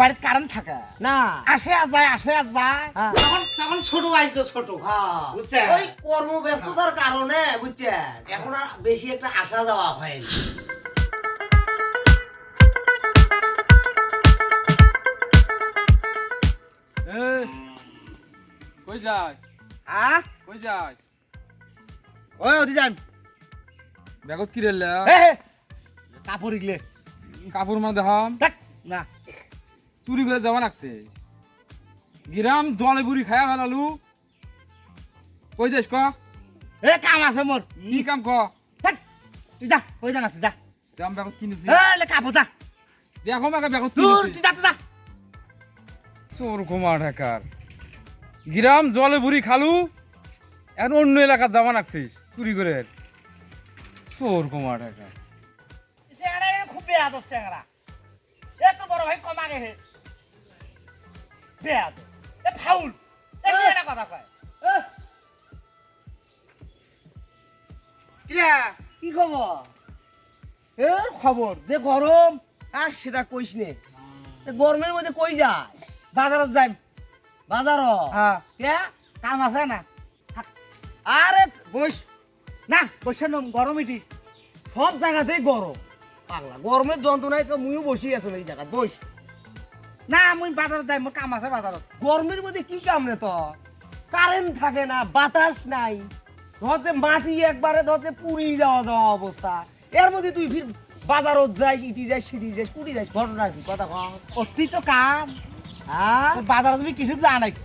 বাড়ির কারেন্ট থাকে। না। আসে আর যায় আসে আর যায়। হ্যাঁ। তখন তখন ছোট আইতো ছোট। হ্যাঁ। বুঝছেন? ওই কর্মব্যস্ততার কারণে বুঝছেন? এখন আর বেশি একটা আসা যাওয়া হয়নি। এই, কই যাস? হ্যাঁ? কই যাস? ওই ওদি যান ব্যাগত কি রেলে এ কাপড় ইগলে কাপড় মানে দেখাম। দেখ। না। চুরি করে যাওয়া লাগছে। গিরাম জলে বুড়ি খায়া ফেলালু। কই যাস ক? এ কাম আছে মোর। কি কাম ক? তুই যা জান আছে যা। দাম ব্যাগত কিনেছি। এ কাপড় যা। দেখো মাকে ব্যাগত কিনেছি। তুই যা যা। চোর কুমার ঢাকার গিরাম জলে বুড়ি খালু। এখন অন্য এলাকার যাওয়া লাগছিস চুরি করে। চোর কুমার ঢাকার খুব বেয়া দোষ চেংড়া। এত বড় ভাই কমা গে এ ফাউল। এ কথা কয়। কিরা? কি খবর? এর খবর যে গরম আর সেটা কইস নে। গরমের মধ্যে কই যায়? বাজারত যাইম। বাজার হ্যাঁ। কাম আছে না। আরে বস। না বসে নম গরম ইটি সব জায়গাতেই গরম। পাগলা গরমের যন্ত্রণায় তো মুইও বসি আছো এই জায়গায়। বস। না মুই বাজারত যাই মোর কাম আছে বাজারত। গরমের মধ্যে কি কাম রে তো কারেন্ট থাকে না বাতাস নাই। ধরতে মাটি একবারে ধরতে পুরি যাওয়া যাওয়া অবস্থা। এর মধ্যে তুই ফির বাজারত যাইস ইতি যাইস সিটি যাইস পুরি যাইস ঘটনা কি? কথা কম অতি তো কাম। হ্যাঁ? বাজারত তুমি কিছু জানাইছ?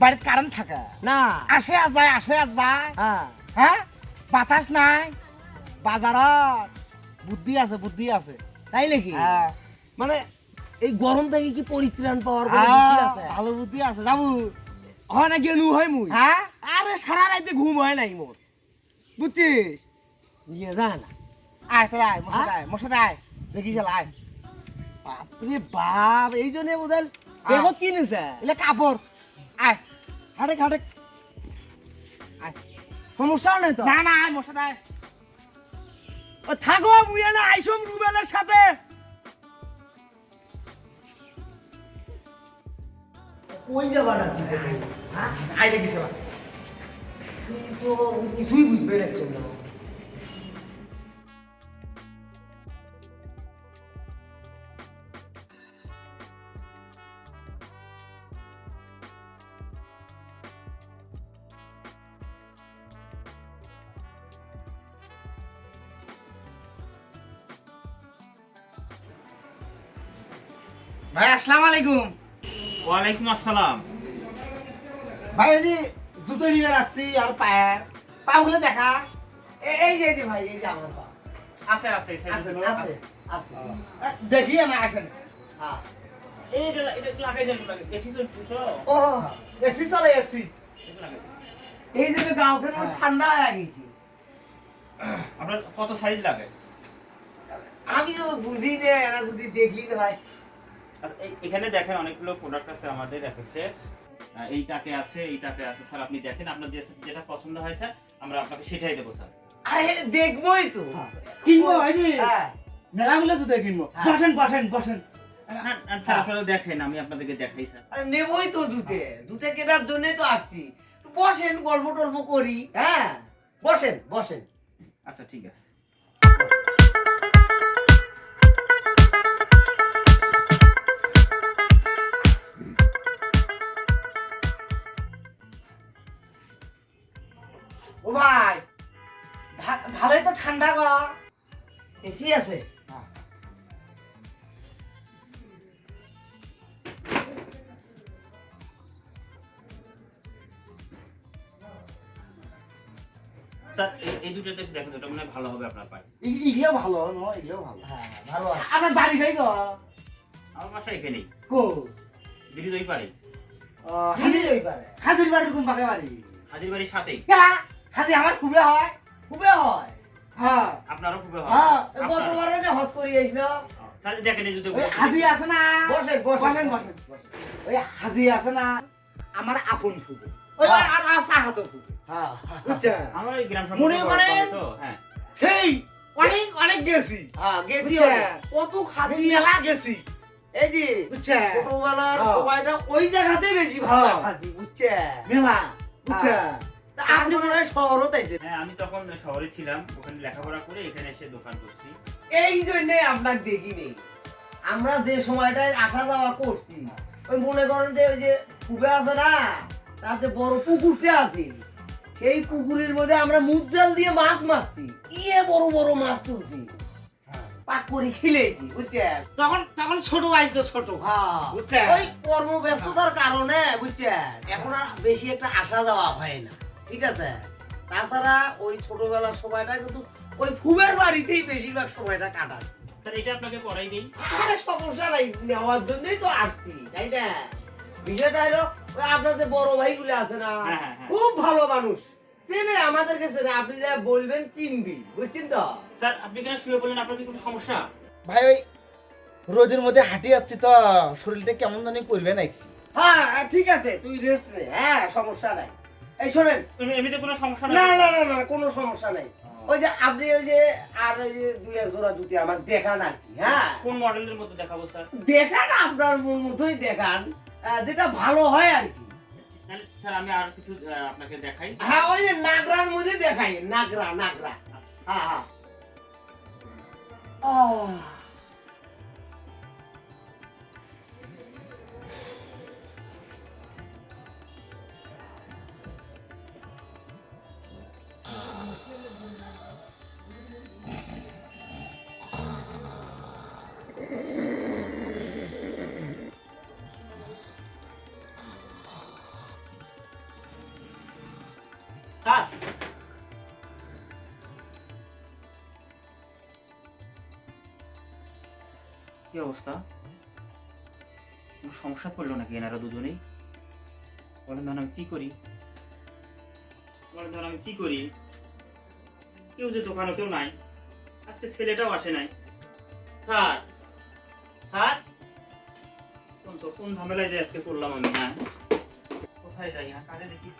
বাড়িত কারেন্ট থাকে? না। আসে আর যায় আসে আর যায়। হ্যাঁ। হ্যাঁ? বাতাস নাই। বাজারত। বুদ্ধি আছে বুদ্ধি আছে। তাই নাকি? হ্যাঁ। মানে এই গরম থেকে কি পরিত্রাণ পাওয়ার হ্যাঁ, আছে? ভালো বুদ্ধি আছে যাব। হয় না গেলু হয় মুই। হ্যাঁ? আরে সারা রাতে ঘুম হয় নাই মোর। বুঝছিস? ইয়ে যা না। আয় তোর আয় মশা হ্যাঁ? আয় মশা আয়। দেখি চাল আয়। বাপরে বাপ এই জন্য বোধহয়। বেগত কিনেছে এলে কাপড়। আয়। হাটে হাটে। আয়। সমস্যা নেই তো? না না আয় মশা আয়। ও থাকো মুই না আইসম রুবেলের সাথে। কই যাবা না হ্যাঁ? চাল তুই তো কিছুই বুঝবে না ভাই আসসালামু আলাইকুম। ওয়ালাইকুম আসসালাম। ভাই ওই জুতো নিবে রাখছি আর পায়ের। পাগুলো দেখা। এই যে এই যে ভাই এই যে আমার পা। আছে আছে আছে আছে। আছে। দেখি না আসেন। হ্যাঁ। এইটা এটা লাগাই দেন এসি চলছে তো? ও এসি চলে এসি। এটা লাগাই দেন। এই যে গাঁওখানে হ্যাঁ। ঠান্ডা হয়ে গেছি। আপনার কত সাইজ লাগে? আমিও বুঝি নে এরা যদি দেখলি না হয়। এখানে দেখেন অনেকগুলো প্রোডাক্ট আছে আমাদের এফেক্সে এই তাকে আছে এই তাকে আছে। স্যার আপনি দেখেন আপনার যেটা পছন্দ হয়েছে আমরা আপনাকে সেটাই দেবো স্যার। আরে দেখবই তো। কিনবো এই যে হ্যাঁ। মেলাগুলো জুতো কিনবো। হ্যাঁ। বসেন বসেন বসেন। স্যার আপনারা দেখেন আমি আপনাদেরকে দেখাই স্যার। আরে নেবই তো জুতে। জুতে কেনার জন্যই তো আসছি। বসেন গল্প টল্প করি হ্যাঁ। বসেন বসেন। আচ্ছা ঠিক আছে। ভাই ভালোই তো ঠান্ডা গো। এসি আছে? এই- দুটোতে দেখেন ওটা মনে ভালো হবে আপনার পায়ে। ভালো ন ইগলেও ভালো। হ্যাঁ ভালো আপনার বাড়ি যাই গো। আমার বাসা এখানেই। কো? ব্রিজ ওই পারে হাজির পারে হাজির বাড়ির কোন পাকে বাড়ি? হাজির বাড়ির সাথেই। কেলা হাজি আমার খুবই হয়। খুবই হয়। হ্যাঁ। আপনারও খুবই হয়। হ্যাঁ গতবারে না হস করি আইস না। স্যার দেখেন ওই হাজি আছে না? বসেন বসেন। বসেন ওই হাজি আছে না? আমার আপন ফুবু ওই হ্যাঁ। আর আর সাহাতো ফুবু হ্যাঁ। আমার ওই গ্রাম মনে করেন- তো হ্যাঁ। সেই অনেক অনেক গেছি। হ্যাঁ গেছি কত খাসি মেলা গেছি। এই যে বুঝছে? ছোটবেলার হ্যাঁ। সময়টা ওই জায়গাতে বেশি ভালো হ্যাঁ। বুঝছে মেলা। বুঝছে আপনি মনে হয় শহরও তাইছেন। হ্যাঁ আমি তখন শহরে ছিলাম ওখানে লেখাপড়া করে এখানে এসে দোকান করছি। এই জন্যে আপনাকে দেখিনি। আমরা যে সময়টায় আসা যাওয়া করছি ওই মনে করেন যে ওই যে পুবে আছে না তার যে বড় পুকুরটা আছে সেই পুকুরের মধ্যে আমরা মুজাল দিয়ে মাছ মারছি। ইয়ে বড় বড় মাছ তুলছি। পাক করে খিলেছি বুঝছেন? তখন তখন ছোট আইতো ছোট। হ্যাঁ। বুঝছেন? ওই কর্মব্যস্ততার কারণে বুঝছেন? এখন আর বেশি একটা আসা যাওয়া হয় না। ঠিক আছে? তাছাড়া ওই ছোটবেলার সময়টা কিন্তু ওই ফুবের বাড়িতেই বেশিরভাগ সময়টা কাটাচ্ছে। স্যার এটা আপনাকে করাই দিই। আরে সমস্যা নাই নেওয়ার জন্যই তো আসছি তাই না? বিষয়টা হলো ওই আপনার যে বড় ভাইগুলো আছে না হ্যাঁ, হ্যাঁ, হ্যাঁ। খুব ভালো মানুষ চেনে আমাদেরকে চেনে আপনি যা বলবেন চিনবি বুঝছেন তো? স্যার আপনি কেন শুয়ে বললেন আপনার কি কোনো সমস্যা? ভাই ওই রোদের মধ্যে হাঁটি যাচ্ছি তো শরীরটা কেমন জানি করবে নাকি? হ্যাঁ ঠিক আছে তুই রেস্ট নে হ্যাঁ সমস্যা নাই। এই শোনেন। এমনিতে কোনো সমস্যা না না না না কোনো সমস্যা নাই। ওই যে আপনি ওই যে আর ওই যে দুই এক জোড়া জুতি আমার দেখান আর কি হ্যাঁ? কোন মডেলের মধ্যে দেখাবো স্যার? দেখান আপনার মতোই দেখান যেটা ভালো হয় আর কি। স্যার আমি আর কিছু আপনাকে দেখাই। হ্যাঁ ওই যে নাগরার মধ্যে দেখাই নাগরা নাগরা। হ্যাঁ হ্যাঁ। আহ, কি অবস্থা? কোনো সমস্যা পড়ল নাকি এনারা দুজনেই? বলেন ধরুন আমি কি করি? বলেন ধরুন আমি কি করি? কেউ যে দোকানে কেউ নাই। আজকে ছেলেটাও আসে নাই। স্যার স্যার, কোন তো, কোন ঝামেলায় যে আজকে করলাম আমি হ্যাঁ? কোথায় যাই হ্যাঁ? কাজে দেখি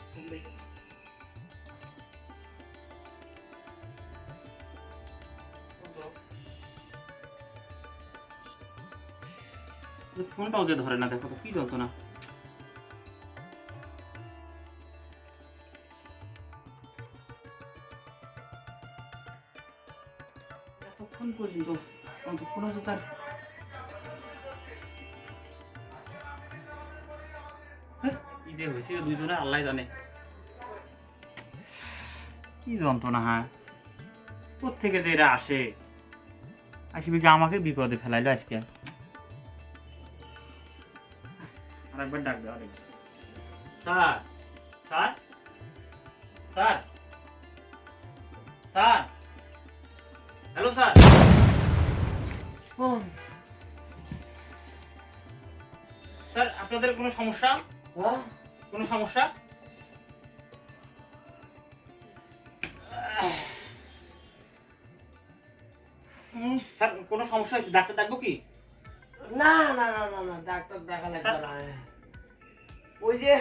ফোনটাও যে ধরে না, দেখো তো, কি যন্ত্রণা। পর্যন্ত তো তার। হ্যাঁ, যে দুইজনে আল্লাহ জানে। কি যন্ত্রণা হ্যাঁ? থেকে যে এরা আসে আসবে কি আমাকে বিপদে ফেলাইলো আজকে? আরেকবার ডাক দাও আরেকবার। Sir sir sir sir. Hello sir. Sir আপনাদের কোনো সমস্যা? হ্যাঁ? কোনো সমস্যা? স্যার কোনো সমস্যা হয়েছে? ডাক্তার ডাকবো কি? না না না না না ডাক্তার দেখা লাগবে না। ওই যে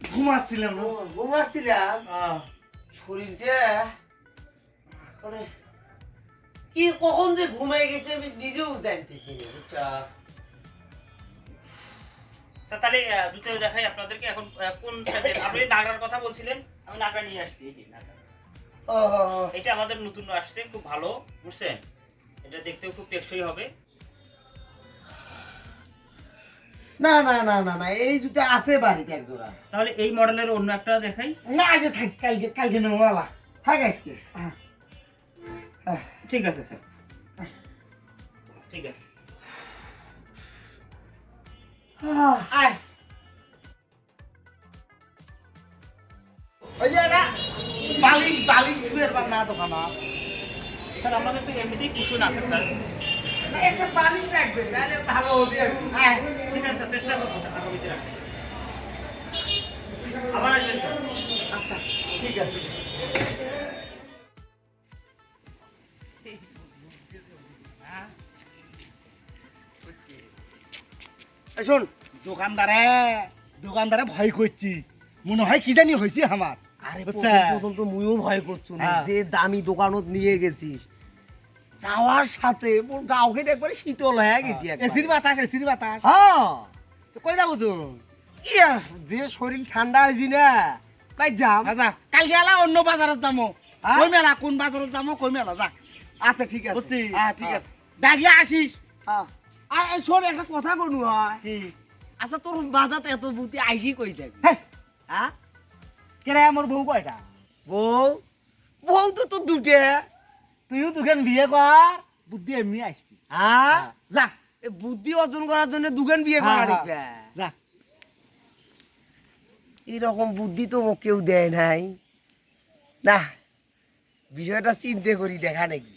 ঘুমাচ্ছিলাম ঘুমাচ্ছিলাম আহ, শরীরটা মানে কি কখন যে ঘুমাই গেছে আমি নিজেও জানতেছি না বুঝছা? স্যার তাহলে দুটো দেখাই আপনাদেরকে। এখন কোন আপনি নাগরার কথা বলছিলেন আমি নাগরা নিয়ে আসছি এই যে নাগরা। এটা আমাদের নতুন আসছে খুব ভালো বুঝছেন? এটা দেখতেও খুব টেকসই হবে। না না না না না এই জুতো আছে বাড়িতে এক জোড়া। তাহলে এই মডেলের অন্য একটা দেখাই। না যে থাক কালকে কালকে নেব থাক আজকে। আহ, ঠিক আছে, স্যার। ঠিক আছে। আয়। বালিশ বালিশ না দোকানা স্যার, আমাদের তো এমনিতেই স্যার। বালিশ ভালো হবে। স্যার। আচ্ছা ঠিক আছে। শোন দোকানদারে দোকানদারে ভয় করছি। মনে হয় কি জানি হয়েছে আমার আরে প্রথম তো মুইও ভয় করছ না হ্যাঁ। যে দামি দোকানত নিয়ে গেছিস। যাওয়ার সাথে মোর গাওকে একবারে শীতল হয়ে গেছি একবারে। এসির বাতাস এসির বাতাস। হ্যাঁ। তো কই যাব তো? যে শরীর ঠান্ডা হয়েছি না ভাই যাম। আচ্ছা কালকে অন্য বাজারে যাব হ্যাঁ? কই মেলা কোন বাজারে যাব কই মেলা যা। আচ্ছা ঠিক আছে। হ্যাঁ ঠিক আছে। আসিস। হ্যাঁ। আর শোন একটা কথা বলু হয়। আচ্ছা তোর বাজাতে এত বুদ্ধি আইসি কই থাকি? হ্যাঁ কেরে আমার বউ কয়টা? বউ? বউ তো তোর দুটে তুইও দুখান বিয়ে কর বুদ্ধি এমনি আসবি। হ্যাঁ যা বুদ্ধি অর্জন করার জন্য দুগান বিয়ে করা লাগবে যা। এরকম বুদ্ধি তো কেউ দেয় নাই। না বিষয়টা চিন্তা করি দেখা নাকি।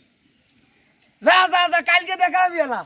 যা যা যা কালকে দেখা হবে এলা